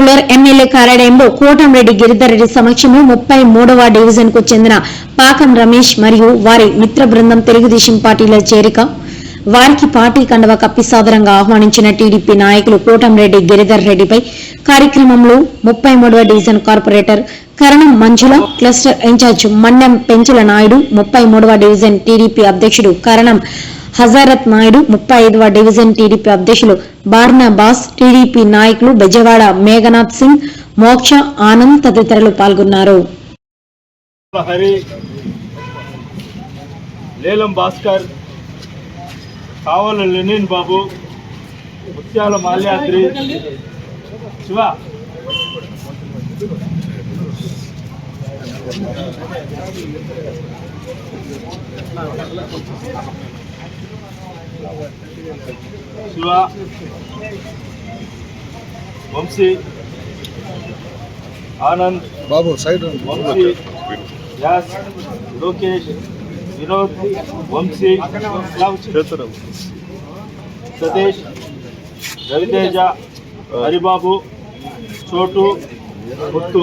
Rural MLA కార్యాలయంలో కోటంరెడ్డి గిరిధర్రెడ్డి సమక్షంలో ముప్పై మూడవ డివిజన్కు చెందిన పాకం రమేష్ మరియు వారి మిత్ర బృందం తెలుగుదేశం పార్టీలో చేరిక వారికి పార్టీ కండవ కప్పి సాదరంగా ఆహ్వానించిన టీడీపీ నాయకులు కోటంరెడ్డి గిరిధర్ రెడ్డిపై కార్యక్రమంలో ముప్పై మూడవ division corporator Karanam Manjula cluster incharge Mannem Penchula Naidu ముప్పై మూడవ డివిజన్ టీడీపీ అధ్యక్షుడు కరణం హజారత్ నాయుడు ముప్పై ఐదవ డివిజన్ టీడీపీ అధ్యక్షులు బార్నా బాస్ టీడీపీ నాయకులు బెజవాడ మేఘనాథ్ సింగ్ మోక్ష ఆనంద్ తదితరులు పాల్గొన్నారు. లేలం భాస్కర్ కావల లెనిన్ బాబు ముత్యాల మాల్యాద్రి శివ. శివ వంశీ ఆనంద్ బాబు సైడ్ వంశీ యాస్ లోకేష్ వినోద్ వంశీ సతీష్ రవితేజ హరిబాబు చోటు ముత్తు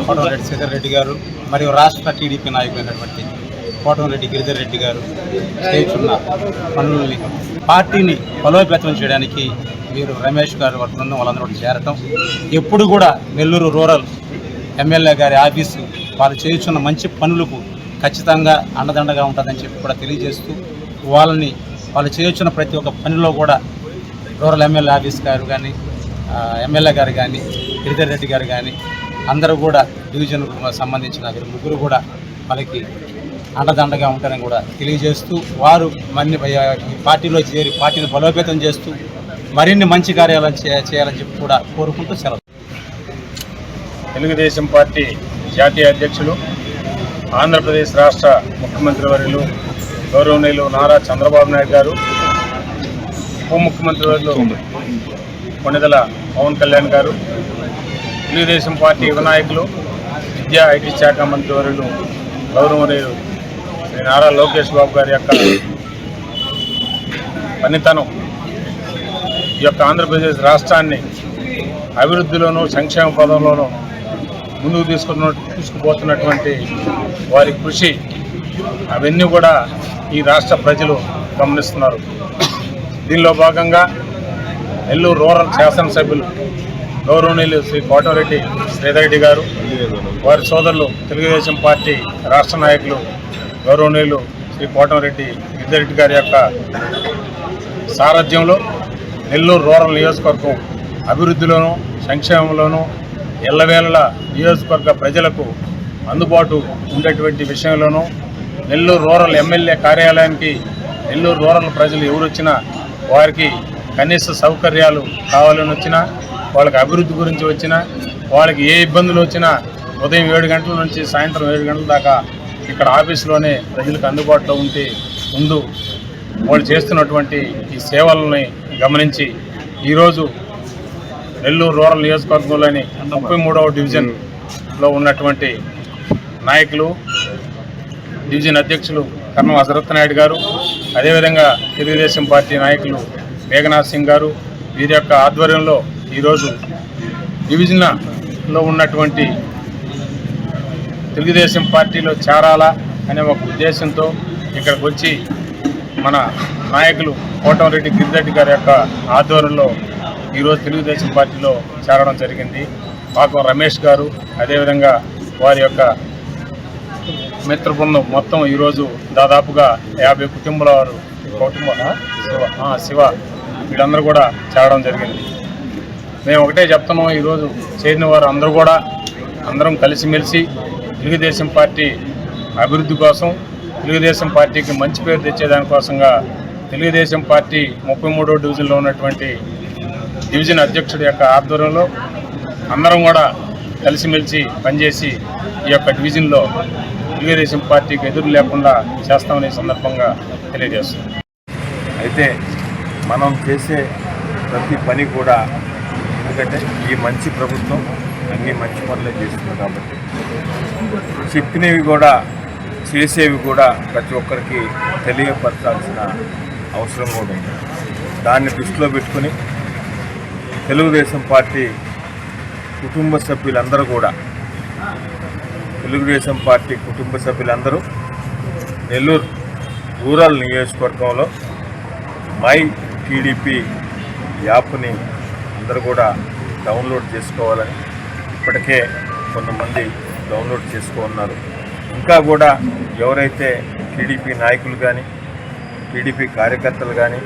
కోటమిరెడ్డి శ్రీధర్ రెడ్డి గారు మరియు రాష్ట్ర టీడీపీ నాయకులైనటువంటి కోటమిరెడ్డి గిరిధర్ రెడ్డి గారు చేస్తున్న పనుల్ని పార్టీని బలోపేతం చేయడానికి మీరు రమేష్ గారు వారి బృందం వాళ్ళందరూ చేరటం. ఎప్పుడు కూడా నెల్లూరు రూరల్ ఎమ్మెల్యే గారి ఆఫీసు వారు చేస్తున్న మంచి పనులకు ఖచ్చితంగా అండదండగా ఉంటుందని చెప్పి కూడా తెలియజేస్తూ వాళ్ళని వాళ్ళు చేస్తున్న ప్రతి ఒక్క పనిలో కూడా రూరల్ ఎమ్మెల్యే ఆఫీస్ గారు కానీ ఎమ్మెల్యే గారు కానీ గిరిధర్ రెడ్డి గారు కానీ అందరూ కూడా డివిజన్కు సంబంధించిన ముగ్గురు కూడా మనకి అండదండగా ఉంటారని కూడా తెలియజేస్తూ వారు మన్ని పార్టీలో చేరి పార్టీని బలోపేతం చేస్తూ మరిన్ని మంచి కార్యాలను చేయాలని చెప్పి కూడా కోరుకుంటూ సెలవు. తెలుగుదేశం పార్టీ జాతీయ అధ్యక్షులు ఆంధ్రప్రదేశ్ రాష్ట్ర ముఖ్యమంత్రి వర్యులు గౌరవనీయులు నారా చంద్రబాబు నాయుడు గారు ఉప ముఖ్యమంత్రి వర్యులు కొణిదల పవన్ కళ్యాణ్ గారు తెలుగుదేశం పార్టీ యువ నాయకులు విద్యా ఐటీ శాఖ మంత్రి వర్యులు గౌరవనీయులు శ్రీ నారా లోకేష్ బాబు గారి యొక్క పనితనం ఈ యొక్క ఆంధ్రప్రదేశ్ రాష్ట్రాన్ని అభివృద్ధిలోనూ సంక్షేమ పదంలోనూ ముందుకు తీసుకున్న తీసుకుపోతున్నటువంటి వారి కృషి అవన్నీ కూడా ఈ రాష్ట్ర ప్రజలు గమనిస్తున్నారు. దీనిలో భాగంగా నెల్లూరు రూరల్ శాసనసభ్యులు గౌరవనీయులు శ్రీ కోటరెడ్డి శ్రీధరెడ్డి గారు వారి సోదరులు తెలుగుదేశం పార్టీ రాష్ట్ర నాయకులు గౌరవనీయులు శ్రీ కోటరెడ్డి గిరిధరెడ్డి గారి యొక్క సారథ్యంలో నెల్లూరు రూరల్ నియోజకవర్గం అభివృద్ధిలోనూ సంక్షేమంలోనూ ఎల్లవేళలా నియోజకవర్గ ప్రజలకు అందుబాటు ఉండేటువంటి విషయంలోనూ నెల్లూరు రూరల్ ఎమ్మెల్యే కార్యాలయానికి నెల్లూరు రూరల్ ప్రజలు ఎవరు వచ్చినా వారికి కనీస సౌకర్యాలు కావాలని వచ్చినా వాళ్ళకి అభివృద్ధి గురించి వచ్చినా వాళ్ళకి ఏ ఇబ్బందులు వచ్చినా ఉదయం ఏడు గంటల నుంచి సాయంత్రం ఏడు గంటల దాకా ఇక్కడ ఆఫీసులోనే ప్రజలకు అందుబాటులో ఉంటే ముందు వాళ్ళు చేస్తున్నటువంటి ఈ సేవలని గమనించి ఈరోజు నెల్లూరు రూరల్ నియోజకవర్గంలోని ముప్పై మూడవ డివిజన్లో ఉన్నటువంటి నాయకులు డివిజన్ అధ్యక్షులు కర్ణం హజరత్ నాయుడు గారు అదేవిధంగా తెలుగుదేశం పార్టీ నాయకులు మేఘనాథ్ సింగ్ గారు వీరి యొక్క ఆధ్వర్యంలో ఈరోజు డివిజన్లో ఉన్నటువంటి తెలుగుదేశం పార్టీలో చేరాలా అనే ఒక ఉద్దేశంతో ఇక్కడికి వచ్చి మన నాయకులు కోటంరెడ్డి గిరిరెడ్డి గారి యొక్క ఆధ్వర్యంలో ఈరోజు తెలుగుదేశం పార్టీలో చేరడం జరిగింది. పాకం రమేష్ గారు అదేవిధంగా వారి యొక్క మిత్ర బృందం మొత్తం ఈరోజు దాదాపుగా యాభై కుటుంబాల వారు కుటుంబ శివ శివ వీళ్ళందరూ కూడా చేరడం జరిగింది. మేము ఒకటే చెప్తున్నాం ఈరోజు చేరిన వారు అందరూ కూడా అందరం కలిసిమెలిసి తెలుగుదేశం పార్టీ అభివృద్ధి కోసం తెలుగుదేశం పార్టీకి మంచి పేరు తెచ్చేదానికోసంగా తెలుగుదేశం పార్టీ ముప్పై మూడో డివిజన్లో ఉన్నటువంటి డివిజన్ అధ్యక్షుడి యొక్క ఆధ్వర్యంలో అందరం కూడా కలిసిమెలిసి పనిచేసి ఈ యొక్క డివిజన్లో తెలుగుదేశం పార్టీకి ఎదురు లేకుండా చేస్తామనే సందర్భంగా తెలియజేస్తున్నాం. అయితే మనం చేసే ప్రతి పని కూడా ఎందుకంటే ఈ మంచి ప్రభుత్వం అన్ని మంచి పనులే చేస్తుంది కాబట్టి. చెప్పినవి కూడా చేసేవి కూడా ప్రతి ఒక్కరికి తెలియపరచాల్సిన అవసరం కూడా ఉంది. దాన్ని దృష్టిలో పెట్టుకుని తెలుగుదేశం పార్టీ కుటుంబ సభ్యులందరూ కూడా తెలుగుదేశం పార్టీ కుటుంబ సభ్యులందరూ నెల్లూరు రూరల్ నియోజకవర్గంలో మై టీడీపీ యాప్ని అందరూ కూడా డౌన్లోడ్ చేసుకోవాలని ఇప్పటికే కొంతమంది డౌన్లోడ్ చేసుకున్నారు ఇంకా కూడా ఎవరైతే టీడీపీ నాయకులు కానీ టీడీపీ కార్యకర్తలు కానీ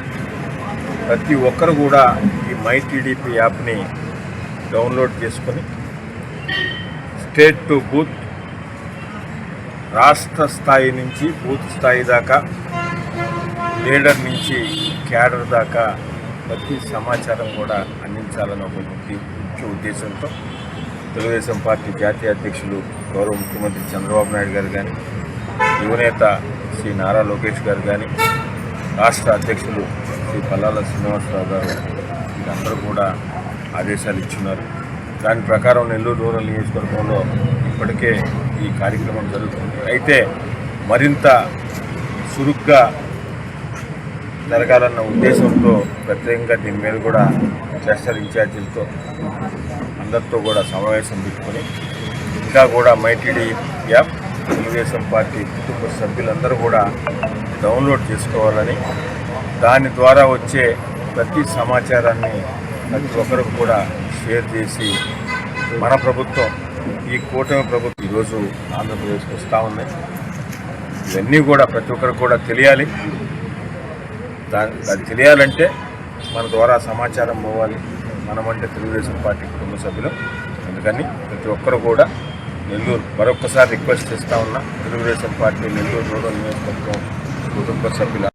ప్రతి ఒక్కరు కూడా ఈ మై టీడీపీ యాప్ని డౌన్లోడ్ చేసుకొని స్టేట్ టు బూత్ రాష్ట్ర స్థాయి నుంచి బూత్ స్థాయి దాకా లీడర్ నుంచి క్యాడర్ దాకా ప్రతి సమాచారం కూడా అందించాలని ఒక ముఖ్య ముఖ్య ఉద్దేశంతో తెలుగుదేశం పార్టీ జాతీయ అధ్యక్షులు గౌరవ ముఖ్యమంత్రి చంద్రబాబు నాయుడు గారు కానీ యువనేత శ్రీ నారా లోకేష్ గారు కానీ రాష్ట్ర అధ్యక్షులు శ్రీ పల్లాల శ్రీనివాసరావు గారు వీళ్ళందరూ కూడా ఆదేశాలు ఇచ్చున్నారు. దాని ప్రకారం నెల్లూరు రూరల్ నియోజకవర్గంలో ఇప్పటికే ఈ కార్యక్రమం జరుగుతుంది. అయితే మరింత చురుగ్గా జరగాలన్న ఉద్దేశంతో ప్రత్యేకంగా దీని మీద కూడా క్లస్టర్ ఇన్ఛార్జీలతో. అందరితో కూడా సమావేశం పెట్టుకొని ఇంకా కూడా మైటీడీ యాప్ తెలుగుదేశం పార్టీ కుటుంబ సభ్యులందరూ కూడా డౌన్లోడ్ చేసుకోవాలని దాని ద్వారా వచ్చే ప్రతి సమాచారాన్ని ప్రతి ఒక్కరికి కూడా షేర్ చేసి మన ప్రభుత్వం ఈ కూటమి ప్రభుత్వం ఈరోజు ఆంధ్రప్రదేశ్కి వస్తూ ఉన్నాయి ఇవన్నీ కూడా ప్రతి ఒక్కరికి కూడా తెలియాలి. అది తెలియాలంటే మన ద్వారా సమాచారం పోవాలి. మనమంటే తెలుగుదేశం పార్టీ కుటుంబ సభ్యులు. అందుకని ప్రతి ఒక్కరు కూడా నెల్లూరు మరొక్కసారి రిక్వెస్ట్ చేస్తూ ఉన్నా తెలుగుదేశం పార్టీ నెల్లూరు రూరల్ నియోజకవర్గం కుటుంబ సభ్యుల